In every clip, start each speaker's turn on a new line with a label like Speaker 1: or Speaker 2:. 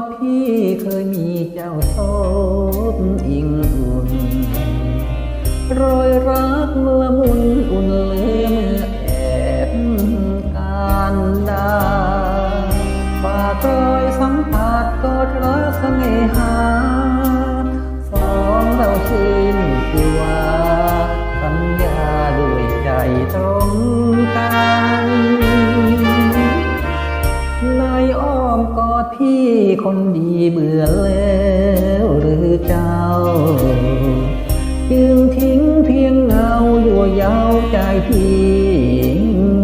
Speaker 1: อดพี่เคยมีเจ้าทบอิงอุ่นรอยรักละมุนอุ่นเล คนดีเบื่อแล้วหรือเจ้า จึงทิ้งเพียงเงาอยู่ยาวใจพี่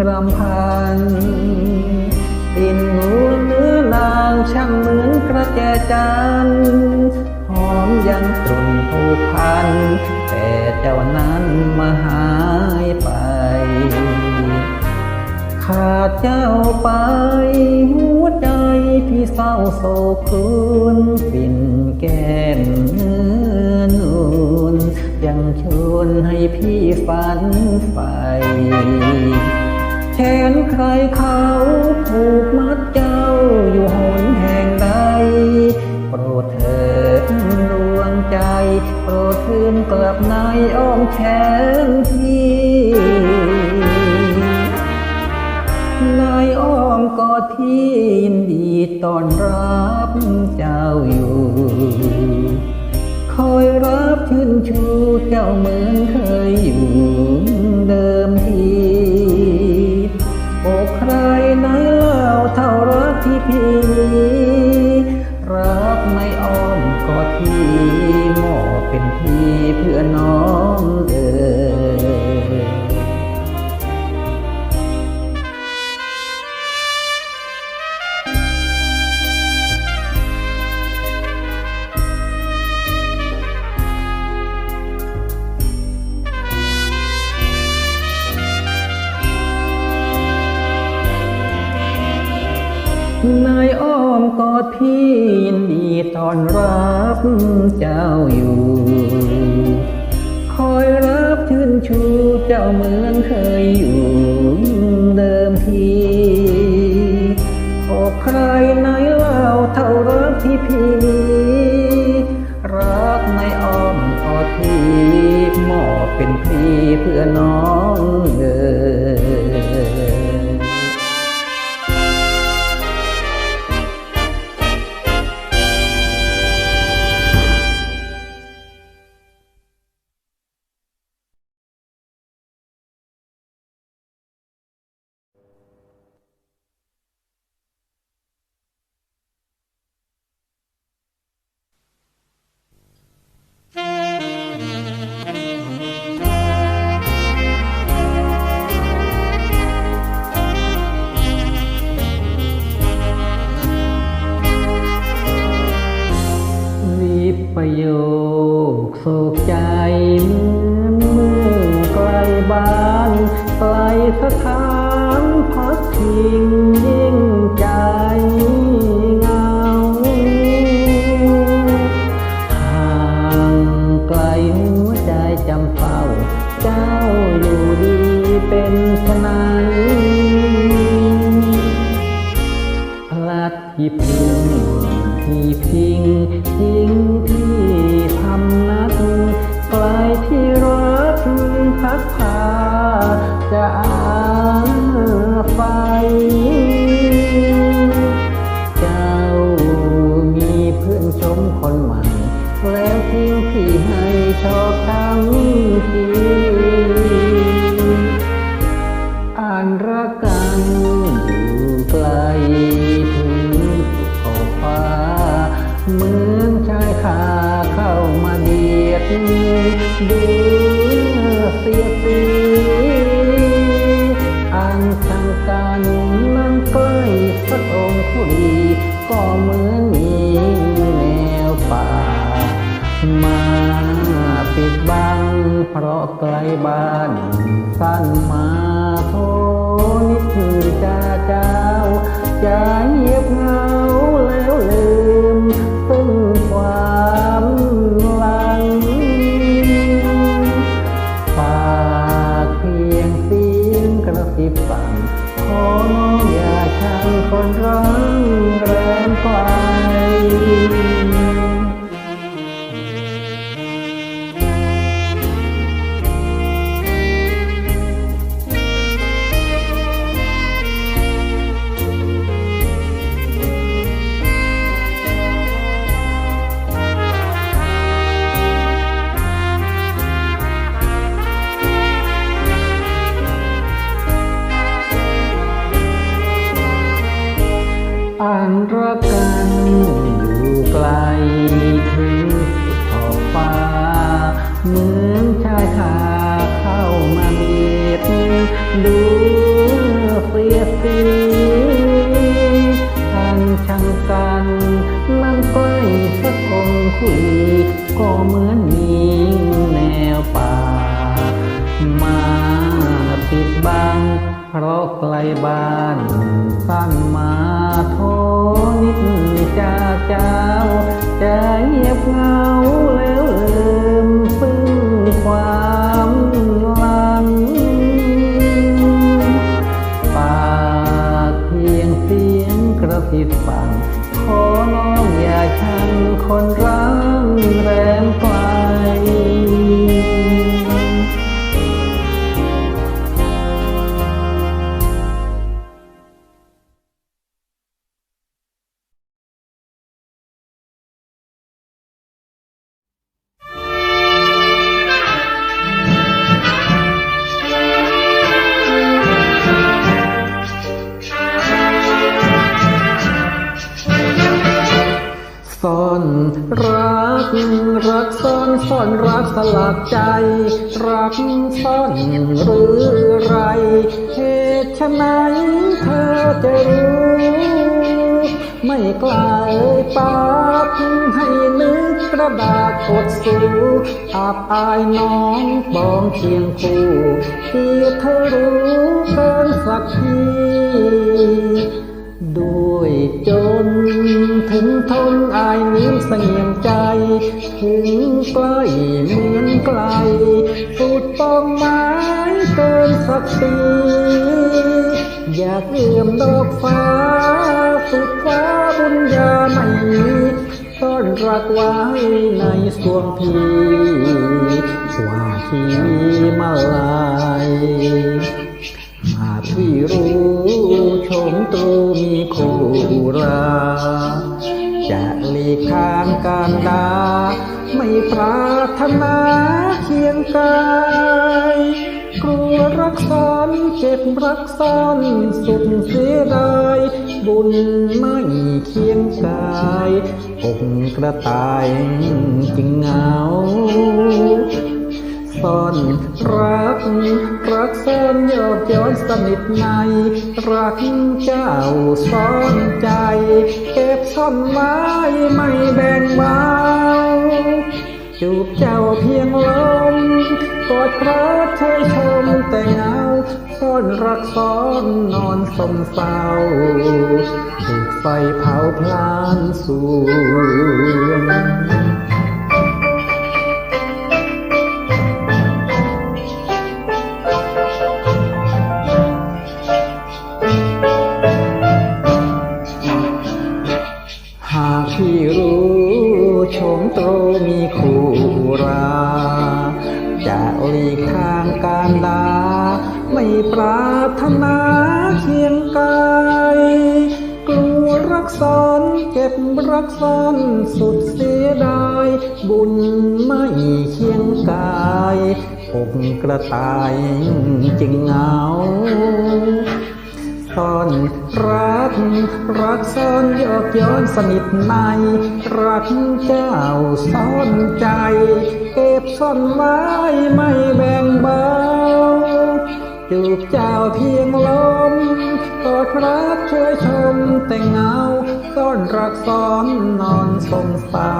Speaker 1: รำพันกลิ่นนูนเนื้อนางช่างเหมือนกระแจจันหอมยังตรงผูกพัน แต่เจ้านั้นมาหาย ขาดเจ้าไป หัวใจพี่เศร้าโศกคืนปิ่นแก้มเนื้อนูนยังชวนให้พี่ฝันใฝ่แทนใครเขาผูกมัดเจ้าอยู่หนแห่งใดโปรดเถิดดวงใจ โปรดคืนกลับในอ้อมแขน เจ้าอยู่ คอยรับชื่นชูเจ้าเหมือน มกอดพี่ยินดีตอนรับเจ้าอยู่ คอยรับชื่นชูเจ้าเหมือนเคยอยู่เดิมทีอกใครไหนเล่าเท่ารักที่พี่มีรักไม่อ้อมกอดพี่มอบเป็นพี่เพื่อน้อง โยกโศกใจเหมือนเมือไกลบ้านไกลสถานพักพิง เข้ามาเบียดดูเสียสีอันช่างกันนั้นใกล้สักองค์คุรีก็เหมือนมีแนวป่า มาปิดบังเพราะไกลบ้าน สั้นมาโทนิดจะเจ้าจะเงียบเงาแล้วลืม เพราะไกลบ้านสั้นมาโทนิดจะเจ้าจะเงียบเหงา หรือไรเหตุไฉนเธอจะรู้ไม่กล้าเอ่ยปากให้นึกกระดาษกดสูอาบอายน้องปองเคียงคู่ที่เธอรู้เกินสักที ด้วยจน ถึงทนอายนี้เสียงใจ ถึงใกล้เหมือนไกล สุดป้องไม้เกินสักปีอยากเอื้อมดอกฟ้า สุดฟ้าบุญญาไม่มีซ่อนรักไว้ในสวงพีว่าที่มีมาลาย ตูมีคู่ราจะหลีกทางการดา ไม่ปรารถนาเคียงกาย กลัวรักซ้อนเจ็บรักซ้อนสุดเสียดายบุญไม่เคียงกายอกกระต่ายจึงเหงา ซ่อนรัก รักซ่อนยอดย้อนสนิทใน รักเจ้าซ่อนใจ เก็บซ่อนไว้ไม่แบ่งเบาจูบเจ้าเพียงลมกอดพระเธอชมแต่เงาซ่อนรักซ้อนนอนสมเศร้าถูกไฟเผาพลานสวง กายกลัวรักซ้อนเก็บรักซ้อนสุดเสียดาย บุญไม่เคียงกายอกกระต่ายจึงเหงาซ่อนรัก รักซ่อนยอกย้อนสนิทใน รักเจ้าซ่อนใจ เก็บซ่อนไว้ไม่แบ่งเบาจูบเจ้าเพียงลม กอดรักเชยชมแต่เงาซ่อนรักซ้อนนอนสมเศร้า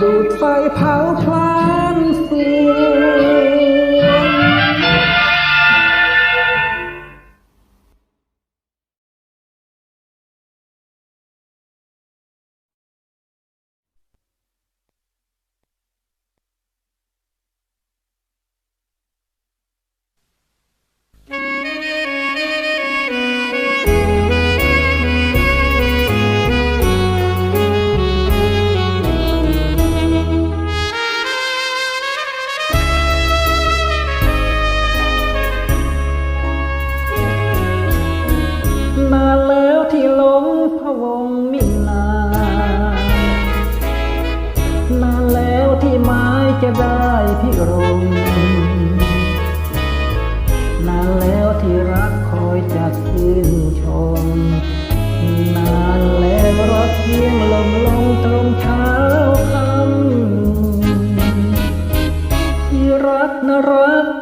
Speaker 1: ดูดไฟเผาพลานสว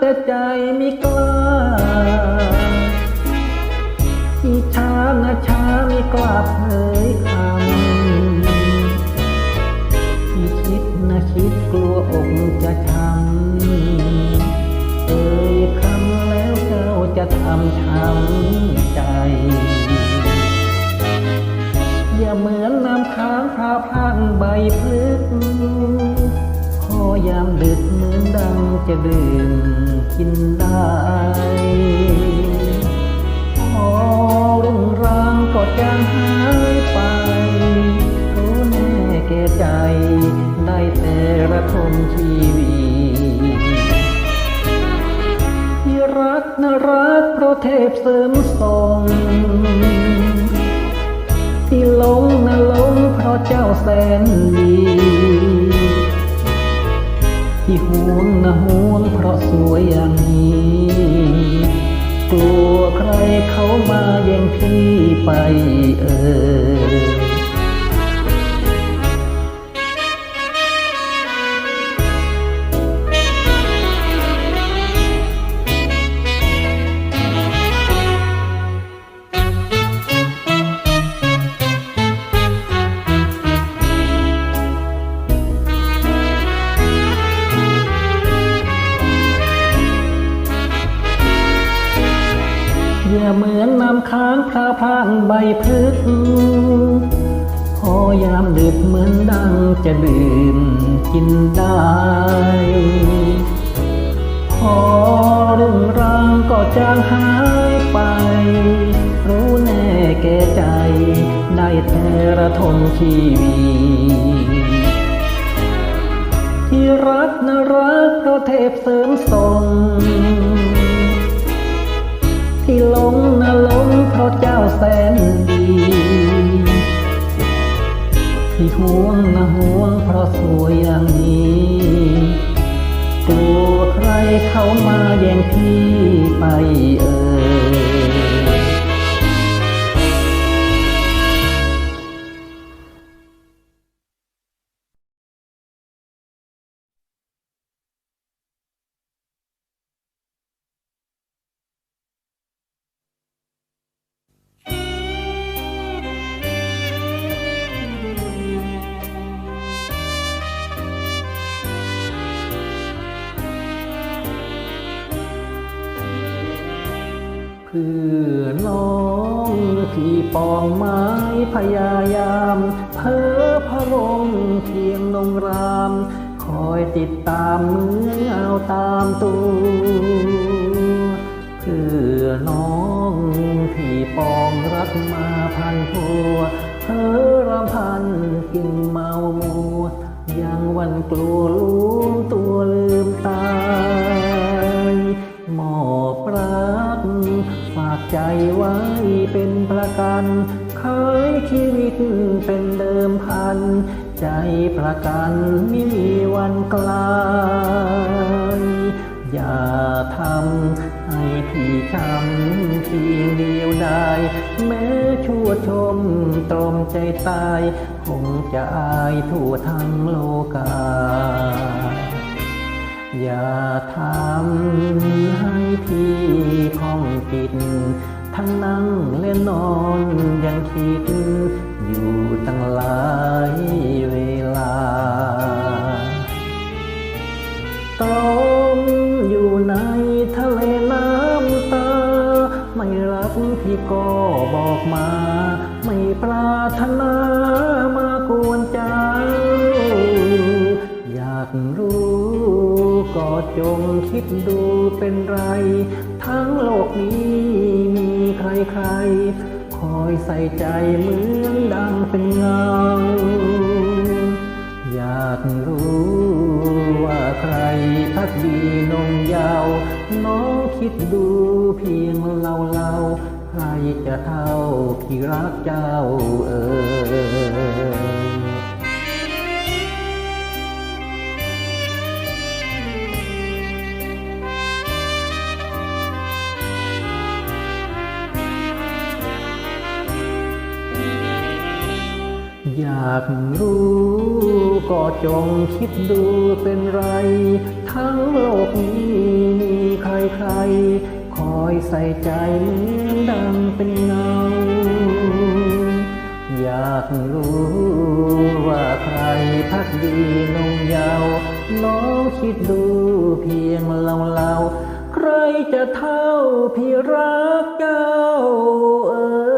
Speaker 1: แต่ใจไม่กล้าที่ช้านะช้าไม่กล้าเผยคำที่คิดนะคิดกลัวอกจะช้ำเอ่ยคำแล้วเจ้าจะทำช้ำใจอย่าเหมือนน้ำค้างพราพังใบพลึก ยามดึกเหมือนดังจะดื่มกินได้พอรุ่งรางก็จางหายไปรู้แน่แก่ใจ ได้แต่ระทมชีวีที่รักนะรักเพราะเทพเสริมทรงที่หลงนะหลงเพราะเจ้าแสนดี ห่วงนะห่วงเพราะสวยอย่างนี้ กลัวใครเขามาแย่งพี่ไปเออ พราพางใบพลึกพอยามดึกเหมือนดังจะดื่มกินได้ พอรุ่งรางก็จางหายไป รู้แน่แก่ใจ ได้แต่ระทมชีวีที่รักนะรักเพราะเทพเสริมทรงที่หลงนะ ราเจ้าแสนดีที่ห่วงนะห่วงเพราะสวยอย่างนี้ตัวใครเขามาแย่งพี่ไปเออ ปองไม้พยายามเพ้อพระลมเพียงนงราม คอยติดตามเหมือนเงาตามตัวเพื่อน้องที่ปองรักมาพันพัวเพ้อรำพันกินเมามัวยังวันกลัวลืมตัวลืมตายหมอบรา ใจไว้เป็นประกันเคยชีวิตเป็นเดิมพัน ใจประกันไม่มีวันกลายอย่าทำให้พี่ช้ำเพียงเดียวได้ แม้ชั่วชมตรมใจตาย คงจะอายทั่วทั้งโลกา อย่าทำให้พี่พ้องปิดทั้งนั่งและนอนยังคิด อยู่ตั้งหลายเวลาตอง เป็นไร ทั้งโลกนี้มีใครใครๆคอยใส่ใจเหมือนดังเป็นเงา อยากรู้ว่าใครพักดีนงยาว น้องคิดดูเพียงเราเราๆใครจะเท่าพี่รักเจ้าเอ่ย อยากรู้ก็จงคิดดูเป็นไร ทั้งโลกนี้มีใครใคร คอยใส่ใจเหมืดังเป็นเงา อยากรู้ว่าใครพักดีนงยาวน้องคิดดูเพียงเราเราๆใครจะเท่าพี่รักเจ้าเอ๋